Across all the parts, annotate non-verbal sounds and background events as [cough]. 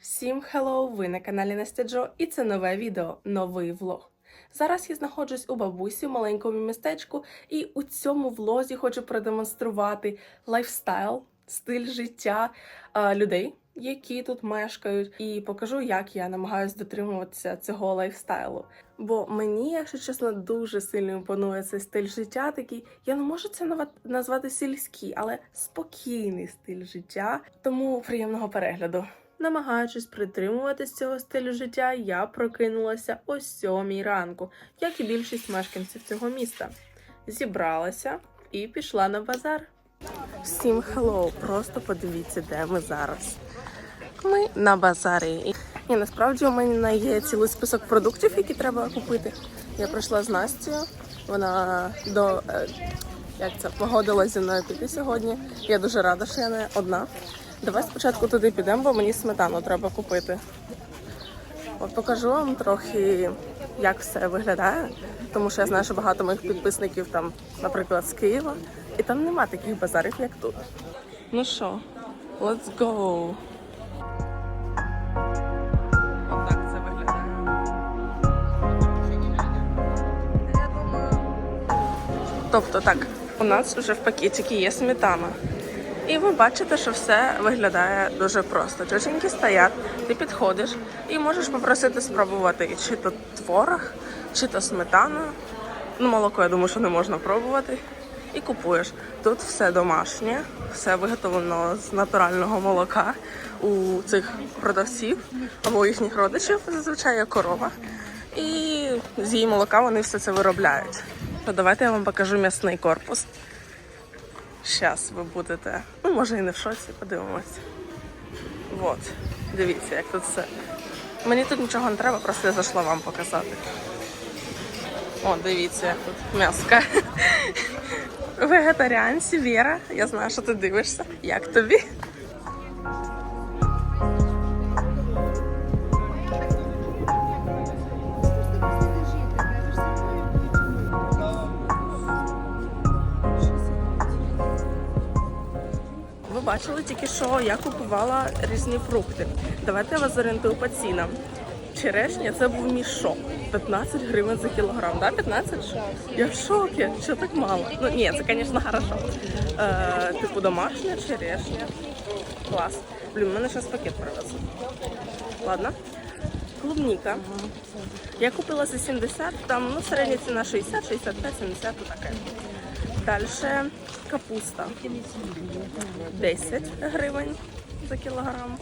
Всім hello! Ви на каналі Настя Джо, і це нове відео, новий влог. Зараз я знаходжусь у бабусі в маленькому містечку, і у цьому влозі хочу продемонструвати лайфстайл, стиль життя е, людей, які тут мешкають, і покажу, як я намагаюся дотримуватися цього лайфстайлу. Бо мені, якщо чесно, дуже сильно імпонує цей стиль життя. Такий я не можу це назвати сільський, але спокійний стиль життя. Тому приємного перегляду. Намагаючись притримуватись цього стилю життя, я прокинулася о сьомій ранку, як і більшість мешканців цього міста. Зібралася і пішла на базар. Всім хеллоу! Просто подивіться, де ми зараз. Ми на базарі. І насправді у мене є цілий список продуктів, які треба купити. Я прийшла з Настю. Вона до е, як це погодилась зі мною піти сьогодні. Я дуже рада, що я не одна. Давай спочатку туди підемо, бо мені сметану треба купити. От покажу вам трохи, як все виглядає, тому що я знаю, що багато моїх підписників там, наприклад, з Києва, і там нема таких базарів, як тут. Ну що, let's go! Тобто так, у нас вже в пакетикі є сметана. І ви бачите, що все виглядає дуже просто. Тетеньки стоять, ти підходиш і можеш попросити спробувати чи то творог, чи то сметану. Ну, молоко, я думаю, що не можна пробувати. І купуєш. Тут все домашнє, все виготовлено з натурального молока у цих продавців або їхніх родичів, зазвичай є корова. І з її молока вони все це виробляють. То давайте я вам покажу м'ясний корпус. Зараз ви будете, ну може і не в шоці, подивимось. От, дивіться, як тут все. Мені тут нічого не треба, просто я зайшла вам показати. О, дивіться, як тут м'яска. Вегетаріанці, Віра, я знаю, що ти дивишся. Як тобі? Бачили тільки що я купувала різні фрукти. Давайте я вас зорієнтую по цінам. Черешня це був мішок. 15 гривень за кілограм, да? 15? Я в шокі. Що так мало? Ну ні, це, звісно, хорошо. Е, типу домашня черешня. Клас. Блін, мене зараз пакет привезли. Ладно. Клубніка. Я купила за 70, там ну, середня ціна 60, 65, 70, таке. Далі капуста 10 гривень за кілограм.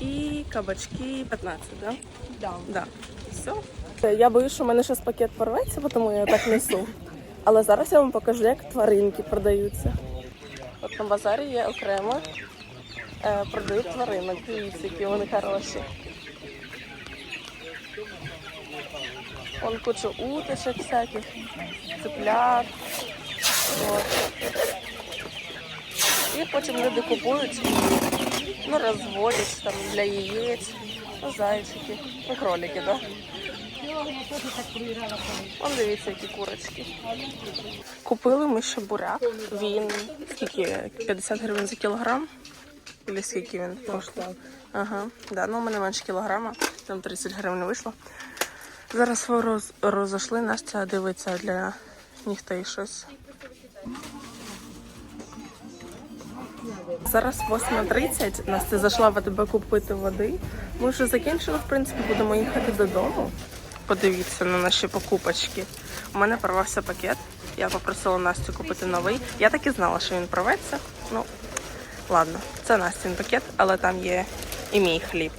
І кабачки 15, да? Да. Да. Все. Я боюсь, що в мене зараз пакет порветься, тому я так несу. Але зараз я вам покажу, як тваринки продаються. От на базарі є окремо е, продають тваринок. Дивіться, які вони хороші. Вон куча уточок всяких, цыплят. І потім люди купують ну, розводять там для яєць, ну, зайчики, ну, кролики, да? Вон дивіться, які курочки. Купили ми ще буряк. Він скільки? 50 гривень за кілограм? Или скільки він коштує? Ага, да, ну у мене менше кілограма, там 30 гривень вийшло. Зараз роз, розійшли, Настя дивиться для нігтей щось. Зараз 8.30, Настя зайшла в АТБ купити води. Ми вже закінчили, в принципі, будемо їхати додому. Подивіться на наші покупочки. У мене порвався пакет. Я попросила Настю купити новий. Я так і знала, що він порветься. Ну, ладно, це Настін пакет, але там є і мій хліб.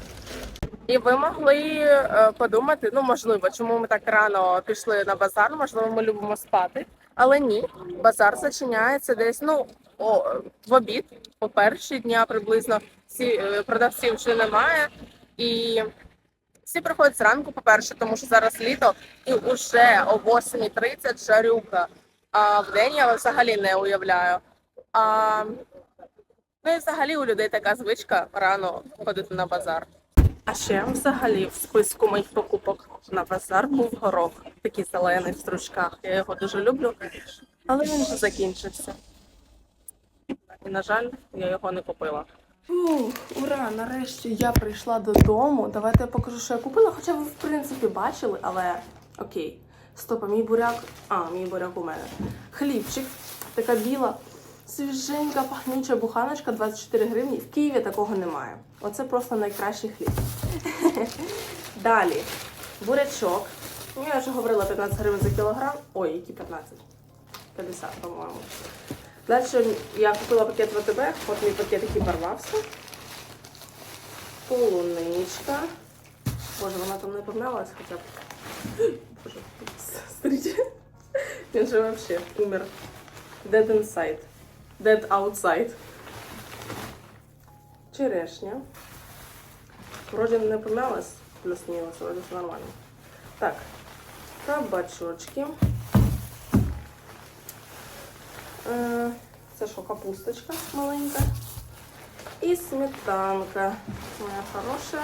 І ви могли е, подумати, ну можливо, чому ми так рано пішли на базар, можливо, ми любимо спати. Але ні, базар зачиняється десь ну о, в обід, по перші дня приблизно всі е, продавців вже немає. І всі приходять зранку, по-перше, тому що зараз літо, і вже о 8.30 жарюка. А в день я взагалі не уявляю. А, ну і взагалі у людей така звичка рано ходити на базар. А ще взагалі в списку моїх покупок на базар був горох, такий зелений в стручках. Я його дуже люблю, але він вже закінчився. І, на жаль, я його не купила. Ух, ура! Нарешті я прийшла додому. Давайте я покажу, що я купила. Хоча ви, в принципі, бачили, але окей. Стоп, а мій буряк. А, мій буряк у мене. Хлібчик. Така біла, свіженька, пахнюча буханочка 24 гривні. В Києві такого немає. Оце просто найкращий хліб. [laughs] Далі. Бурячок. Ну, я вже говорила 15 гривень за кілограм. Ой, які 15? 50, по-моєму. Далі я купила пакет ВТБ, от мій пакет, який порвався. Полуничка. Боже, вона там не помялась хоча б. [gasps] Боже, смотрите. Він же вообще умер. Dead inside. Dead outside. Черешня. Вроде не помялась, плюс-мінус, вроде все нормально. Так, кабачочки. Це що, капусточка маленька. І сметанка. Моя хороша.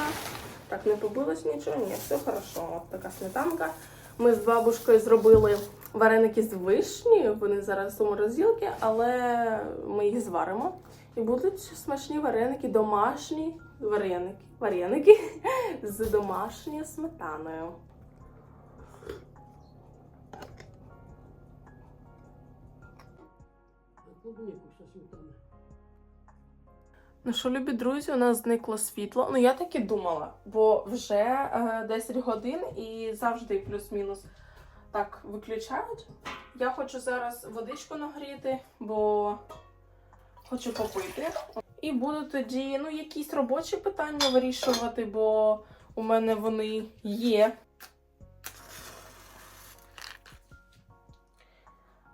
Так, не побилось нічого, ні, все хорошо. От така сметанка. Ми з бабушкою зробили вареники з вишні. Вони зараз у морозилці, але ми їх зваримо. І будуть смачні вареники, домашні вареники. Вареники [laughs] з домашньою сметаною. Ну що, любі друзі, у нас зникло світло. Ну я так і думала, бо вже е, 10 годин і завжди плюс-мінус так виключають. Я хочу зараз водичку нагріти, бо хочу попити. І буду тоді ну, якісь робочі питання вирішувати, бо у мене вони є.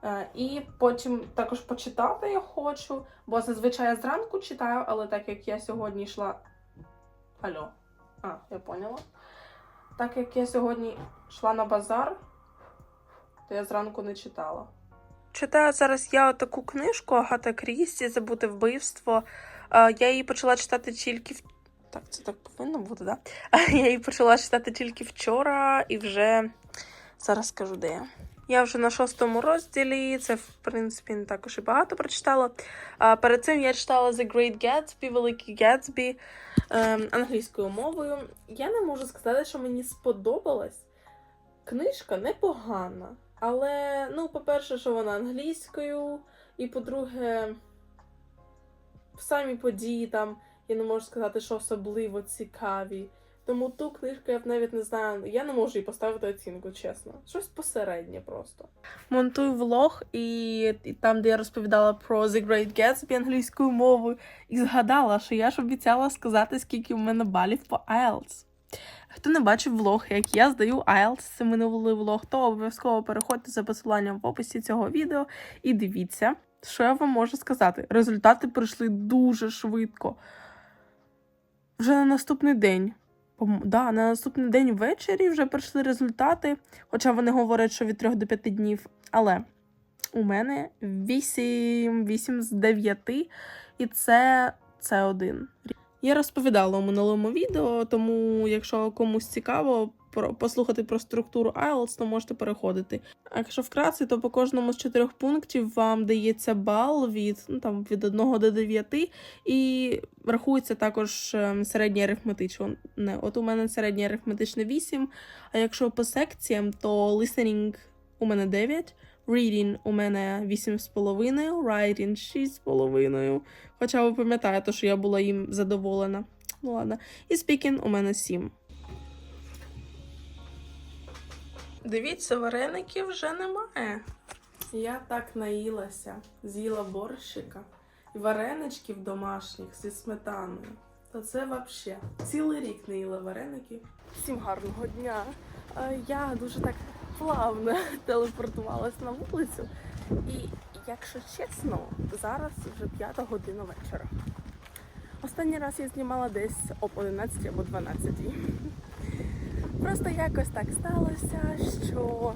Е, І потім також почитати я хочу, бо зазвичай я зранку читаю, але так як я сьогодні йшла. Алло. А, я поняла. Так як я сьогодні йшла на базар, то я зранку не читала. Читаю зараз я таку книжку Агата Крісті Забути вбивство. Я її почала читати тільки в. Так, це так повинно бути. Да? [laughs] Я її почала читати тільки вчора і вже зараз скажу, де я. Я вже на шостому розділі, це, в принципі, не також і багато прочитала. Перед цим я читала The Great Gatsby, Великий Гетсбі ем, англійською мовою. Я не можу сказати, що мені сподобалась. Книжка непогана. Але, ну, по-перше, що вона англійською, і по-друге, самі події там, я не можу сказати, що особливо цікаві. Тому ту книжку я б навіть не знаю. Я не можу їй поставити оцінку, чесно. Щось посереднє просто. Монтую влог, і, і там, де я розповідала про The Great Gatsby англійською мовою, і згадала, що я ж обіцяла сказати, скільки в мене балів по IELTS. Хто не бачив влог, як я здаю IELTS, це минулий влог, то обов'язково переходьте за посиланням в описі цього відео і дивіться, що я вам можу сказати. Результати прийшли дуже швидко. Вже на наступний день. Да, на наступний день ввечері вже прийшли результати, хоча вони говорять, що від 3 до 5 днів. Але у мене 8, 8 з 9, і це, це один. Я розповідала у минулому відео, тому якщо комусь цікаво послухати про структуру IELTS, то можете переходити. А якщо вкратце, то по кожному з чотирьох пунктів вам дається бал від, ну, там, від 1 до 9, і рахується також ем, середнє арифметичне. От у мене середнє арифметичне 8, а якщо по секціям, то listening у мене 9, reading у мене 8,5, writing 6,5. Хоча ви пам'ятаєте, що я була їм задоволена. Ну ладно. І speaking у мене 7. Дивіться, вареників вже немає. Я так наїлася, з'їла борщика і вареничків домашніх зі сметаною. То це взагалі цілий рік не їла вареників. Всім гарного дня. Е, Я дуже так плавно [laughs] телепортувалась на вулицю. І, якщо чесно, зараз вже п'ята година вечора. Останній раз я знімала десь об 11 або 12. [laughs] Просто якось так сталося, що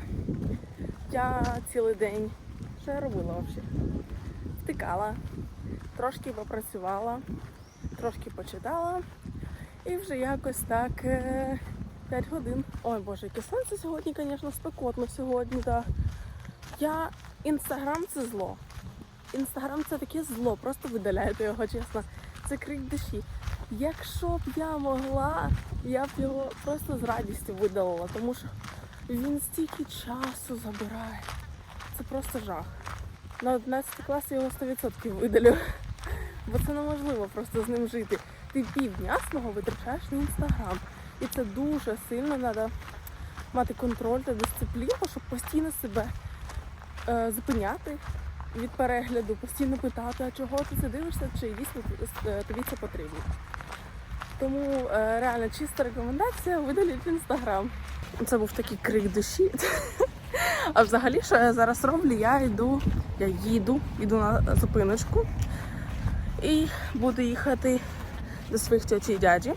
я цілий день що робила взагалі? Втикала, трошки попрацювала, трошки почитала, і вже якось так 5 годин. Ой Боже, яке сонце сьогодні, звісно, спекотно сьогодні, так. Я інстаграм це зло. Інстаграм це таке зло, просто видаляйте його, чесно. Це крик душі. Якщо б я могла, я б його просто з радістю видалила, тому що він стільки часу забирає. Це просто жах. На 11 класі його 100% видалю. Бо це неможливо просто з ним жити. Ти півдня свого витрачаєш на інстаграм. І це дуже сильно треба мати контроль та дисципліну, щоб постійно себе е, зупиняти від перегляду, постійно питати, а чого ти це дивишся, чи дійсно е, тобі це потрібно. Тому е, реально чиста рекомендація видаліть інстаграм. Це був такий крик душі. [laughs] А взагалі, що я зараз роблю, я йду, я їду, йду на зупиночку і буду їхати до своїх тьоті і дяді.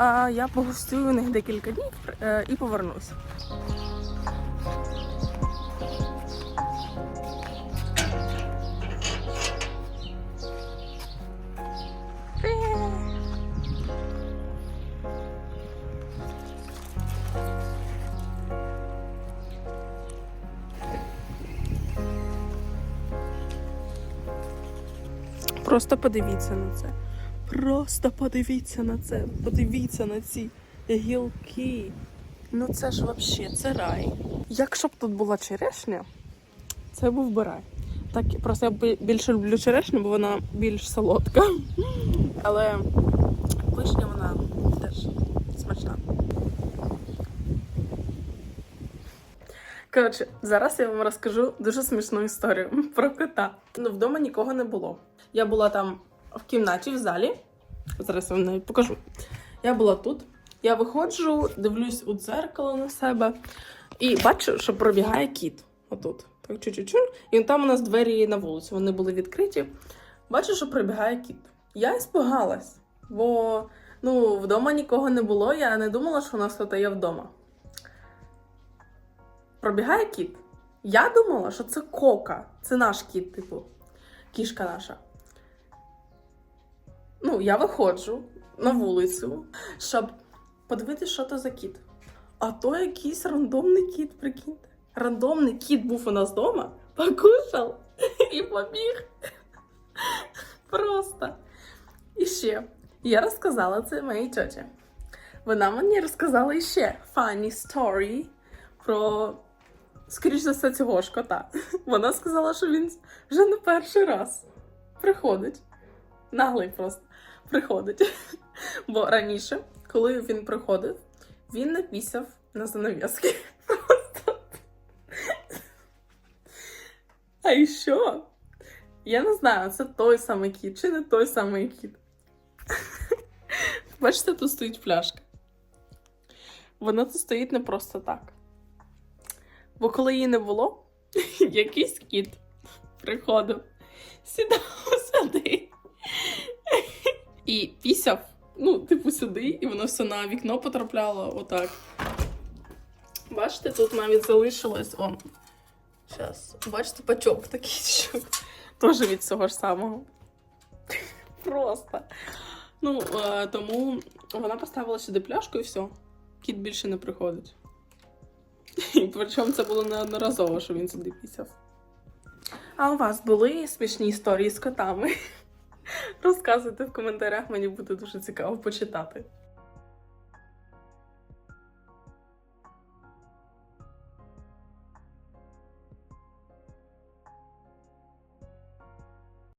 А я погостюю у них декілька днів е, і повернусь. Просто подивіться на це. Просто подивіться на це. Подивіться на ці гілки. Ну це ж взагалі, це рай. Якщо б тут була черешня, це був би рай. Так, просто я більше люблю черешню, бо вона більш солодка. Але вишня вона теж смачна. Коротше, зараз я вам розкажу дуже смішну історію [laughs] про кота. Ну, вдома нікого не було. Я була там в кімнаті, в залі. Зараз я вам покажу. Я була тут. Я виходжу, дивлюсь у дзеркало на себе і бачу, що пробігає кіт. Отут. Так чу-чу-чу. І там у нас двері на вулицю. Вони були відкриті. Бачу, що пробігає кіт. Я іспугалась, бо ну, вдома нікого не було. Я не думала, що у нас хтось є вдома. Пробігає кіт. Я думала, що це кока. Це наш кіт, типу, кішка наша. Ну, я виходжу на вулицю, щоб подивитися, що то за кіт. А то якийсь рандомний кіт, прикиньте. Рандомний кіт був у нас вдома, покушав [laughs] і побіг. Просто. І ще я розказала це моїй тьоті. Вона мені розказала іще funny story про, скоріш за все, цього ж кота. [laughs] Вона сказала, що він вже не перший раз приходить. Наглий просто приходить. [laughs] Бо раніше, коли він приходив, він напісяв на. [laughs] Просто. А що? Я не знаю, це той самий кіт чи не той самий кіт. [laughs] Бачите, тут стоїть пляшка. Вона тут стоїть не просто так. Бо коли її не було, якийсь кіт приходив, сідав сюди і пісяв, ну, типу, сюди, і воно все на вікно потрапляло отак. Бачите, тут навіть залишилось он. Зараз, бачите, пачок такий, [laughs] що теж від цього ж самого. Просто. Ну, е, тому вона поставила сюди пляшку і все. Кіт більше не приходить. Причому це було неодноразово, що він сюди пісяв. А у вас були смішні історії з котами? Розказуйте в коментарях, мені буде дуже цікаво почитати.